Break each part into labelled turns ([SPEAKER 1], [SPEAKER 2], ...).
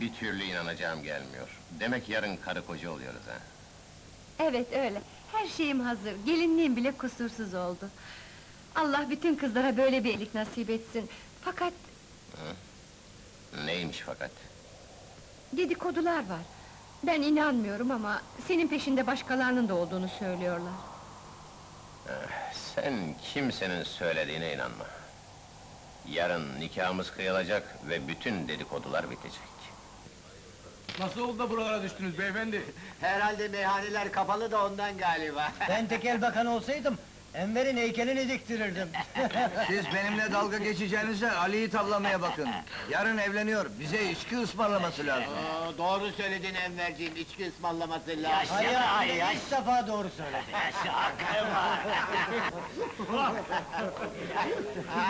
[SPEAKER 1] Bir türlü inanacağım gelmiyor. Demek yarın karı koca oluyoruz ha.
[SPEAKER 2] Evet öyle. Her şeyim hazır. Gelinliğim bile kusursuz oldu. Allah bütün kızlara böyle bir iyilik nasip etsin. Fakat
[SPEAKER 1] Neymiş fakat?
[SPEAKER 2] dedikodular var. Ben inanmıyorum ama senin peşinde başkalarının da olduğunu söylüyorlar.
[SPEAKER 1] Sen kimsenin söylediğine inanma. Yarın nikahımız kıyılacak ve bütün dedikodular bitecek.
[SPEAKER 3] Nasıl oldu da buralara düştünüz beyefendi?
[SPEAKER 4] Herhalde meyhaneler kapalı da ondan galiba.
[SPEAKER 5] Ben tekel bakan olsaydım, Enver'in heykelini diktirirdim.
[SPEAKER 6] Siz benimle dalga geçeceğinize Ali'yi tavlamaya bakın. Yarın evleniyor, bize içki ısmarlaması lazım.
[SPEAKER 4] Oo, doğru söyledin Enverciğim, içki ısmarlaması lazım.
[SPEAKER 5] Ali Ali ilk defa doğru söyledi.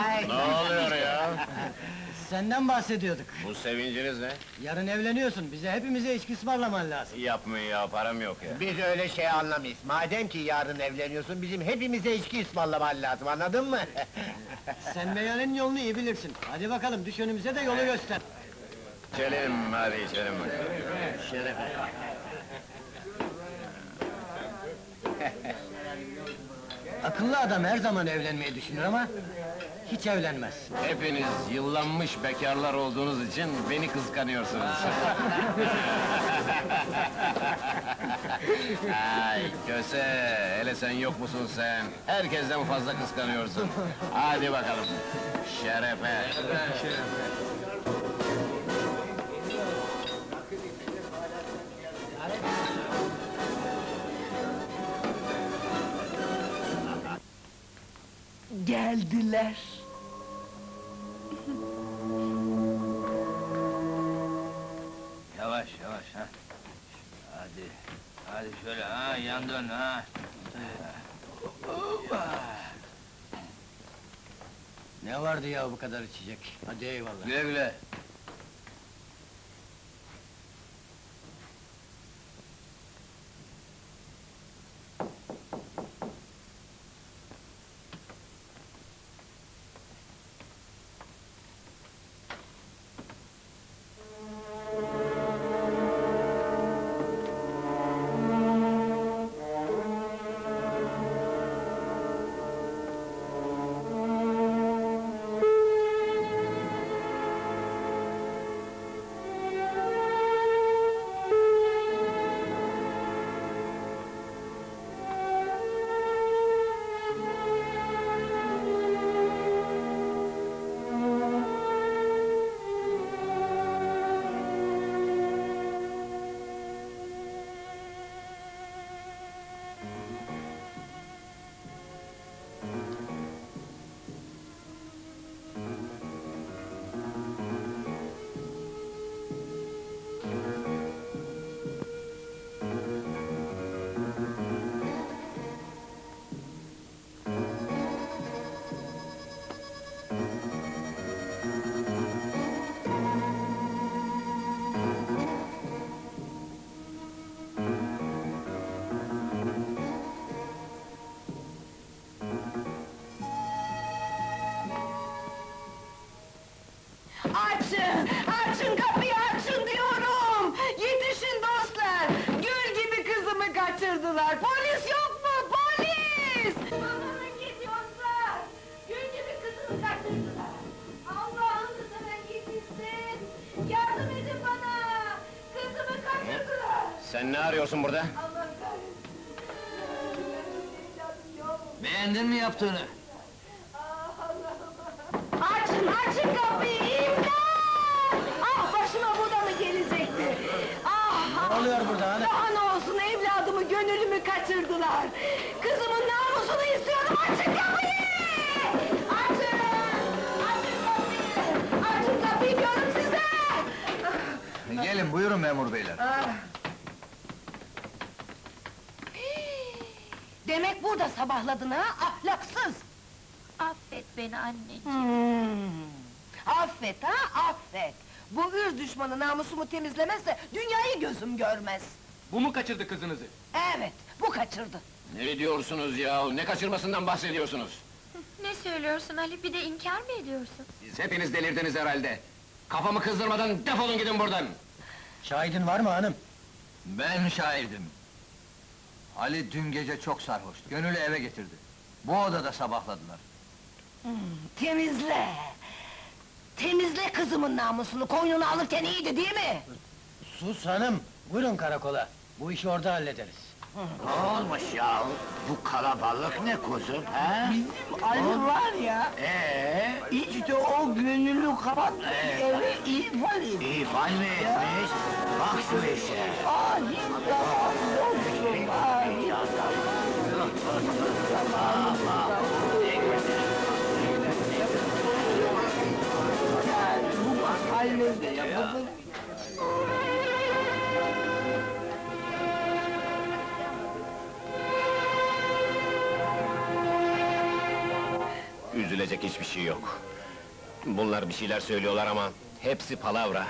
[SPEAKER 4] Ay,
[SPEAKER 1] Ne oluyor ya?
[SPEAKER 5] Senden bahsediyorduk.
[SPEAKER 1] Bu sevinciniz ne?
[SPEAKER 5] Yarın evleniyorsun, bize hepimize içki ısmarlaman lazım.
[SPEAKER 1] Yapmıyor ya, param yok ya.
[SPEAKER 4] Biz öyle şey anlamayız. Madem ki yarın evleniyorsun, bizim hepimize içki ısmarlaman lazım, anladın mı?
[SPEAKER 5] Sen meyhanenin yolunu iyi bilirsin. Hadi bakalım, düş önümüze de yolu göster.
[SPEAKER 1] İçelim, hadi içelim bakalım.
[SPEAKER 5] Akıllı adam her zaman evlenmeyi düşünür ama... ...hiç evlenmez.
[SPEAKER 1] Hepiniz yıllanmış bekarlar olduğunuz için beni kıskanıyorsunuz. Köse, hele sen yok musun sen? Herkesten fazla kıskanıyorsun. Hadi bakalım, şerefe.
[SPEAKER 7] Geldiler.
[SPEAKER 6] Yavaş yavaş ha. Hadi, hadi şöyle ha, yan dön ha.
[SPEAKER 5] Ne vardı ya bu kadar içecek? Hadi eyvallah.
[SPEAKER 6] Güle güle.
[SPEAKER 1] Sen ne arıyorsun burada?
[SPEAKER 6] Beğendin mi yaptığını?
[SPEAKER 7] Ah! Açın, açın kapıyı! İmdat! Ah başıma bu da mı gelecekti? Ah!
[SPEAKER 5] Ne oluyor burada hanım?
[SPEAKER 7] Daha ne olsun evladımı, gönlümü kaçırdılar! Kızımın namusunu istiyorum, açın kapıyı! Açın! Açın kapıyı! Açın kapıyı diyorum size!
[SPEAKER 6] Gelin buyurun memur beyler.
[SPEAKER 7] Demek burada sabahladın ha, ahlaksız!
[SPEAKER 8] Affet beni anneciğim.
[SPEAKER 7] Hmm. Affet ha, affet! Bu ırz düşmanı namusumu temizlemezse dünyayı gözüm görmez!
[SPEAKER 3] Bu mu kaçırdı kızınızı?
[SPEAKER 7] Evet, bu kaçırdı!
[SPEAKER 1] Ne diyorsunuz ya? Ne kaçırmasından bahsediyorsunuz?
[SPEAKER 8] Ne söylüyorsun Ali, bir de inkar mı ediyorsun?
[SPEAKER 1] Siz hepiniz delirdiniz herhalde. Kafamı kızdırmadan defolun gidin buradan!
[SPEAKER 5] Şahidin var mı hanım?
[SPEAKER 6] Ben şahidim. Ali dün gece çok sarhoştu. Gönül'ü eve getirdi. Bu odada sabahladılar.
[SPEAKER 7] Temizle! Temizle kızımın namusunu, koynunu alırken iyiydi değil mi?
[SPEAKER 5] Sus hanım, buyurun karakola. Bu işi orada hallederiz.
[SPEAKER 1] Ne olmuş ya? Bu kalabalık ne kuzum, ha?
[SPEAKER 9] Bizim Ali var ya,
[SPEAKER 1] Ee,
[SPEAKER 9] işte o gönüllü kapattı eve ifade ediyor.
[SPEAKER 1] ifade mi etmiş? Bak şu işe.
[SPEAKER 9] Ah,
[SPEAKER 1] Üzülecek hiçbir şey yok. Bunlar bir şeyler söylüyorlar ama hepsi palavra.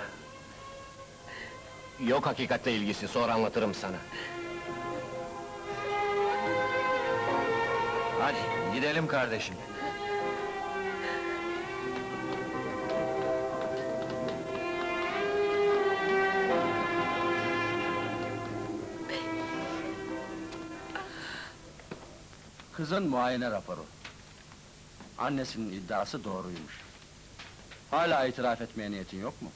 [SPEAKER 1] Yok hakikatle ilgisi, sonra anlatırım sana.
[SPEAKER 6] Hadi gidelim kardeşim.
[SPEAKER 3] Kızın muayene raporu. Annesinin iddiası doğruymuş. Hala itiraf etmeye niyetin yok mu?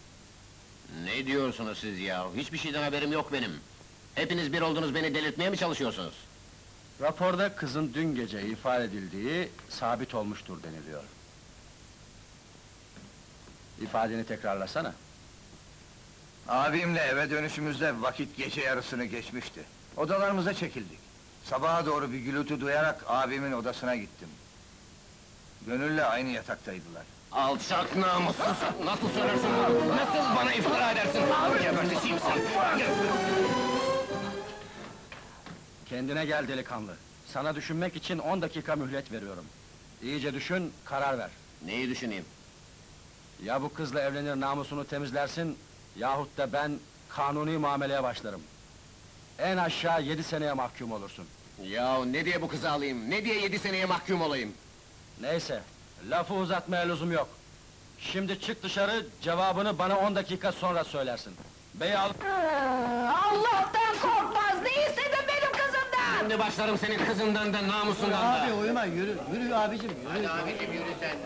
[SPEAKER 1] Ne diyorsunuz siz ya? Hiçbir şeyden haberim yok benim. Hepiniz bir oldunuz, beni delirtmeye mi çalışıyorsunuz?
[SPEAKER 3] Raporda kızın dün gece ifade edildiği sabit olmuştur deniliyor. İfadeni tekrarlasana.
[SPEAKER 6] Abimle eve dönüşümüzde vakit gece yarısını geçmişti. Odalarımıza çekildik. Sabaha doğru bir gürültü duyarak abimin odasına gittim. Gönül'le aynı yataktaydılar.
[SPEAKER 1] Alçak namussuz! Nasıl söylersin bunu? Nasıl bana iftira edersin? Geberteceğim seni!
[SPEAKER 3] Kendine gel delikanlı. Sana düşünmek için 10 dakika mühlet veriyorum. İyice düşün, karar ver.
[SPEAKER 1] Neyi düşüneyim?
[SPEAKER 3] Ya bu kızla evlenir namusunu temizlersin, yahut da ben kanuni muameleye başlarım. En aşağı yedi seneye mahkum olursun.
[SPEAKER 1] Ya ne diye bu kızı alayım? Ne diye yedi seneye mahkum olayım?
[SPEAKER 3] Neyse, lafı uzatmaya lüzum yok. Şimdi çık dışarı, cevabını bana 10 dakika sonra söylersin. Bey al...
[SPEAKER 7] Ah, Allah'tan korkmaz, ne istedin benim kızımdan?
[SPEAKER 1] Şimdi başlarım senin kızından da namusundan da!
[SPEAKER 5] Abi uyuma, yürü, yürü abicim, yürü.
[SPEAKER 4] Abicim yürü sen.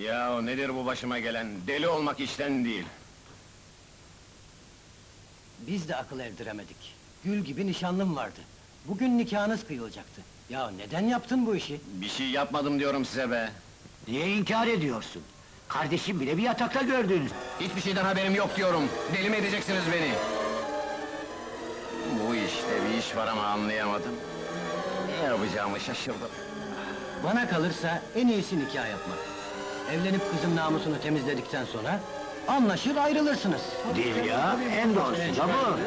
[SPEAKER 1] Ya nedir bu başıma gelen? Deli olmak işten değil.
[SPEAKER 5] Biz de akıl erdiremedik. Gül gibi nişanlım vardı. Bugün nikahınız kıyılacaktı. Ya neden yaptın bu işi?
[SPEAKER 1] Bir şey yapmadım diyorum size be.
[SPEAKER 9] Niye inkar ediyorsun? Kardeşim bile bir yatakta gördünüz.
[SPEAKER 1] Hiçbir şeyden haberim yok diyorum. Deli mi edeceksiniz beni? Bu işte bir iş var ama anlayamadım. Ne yapacağımı şaşırdım.
[SPEAKER 5] Bana kalırsa en iyisi nikah yapmak. Evlenip kızın namusunu temizledikten sonra... ...anlaşır ayrılırsınız.
[SPEAKER 9] Değil ya, en doğrusu da bu.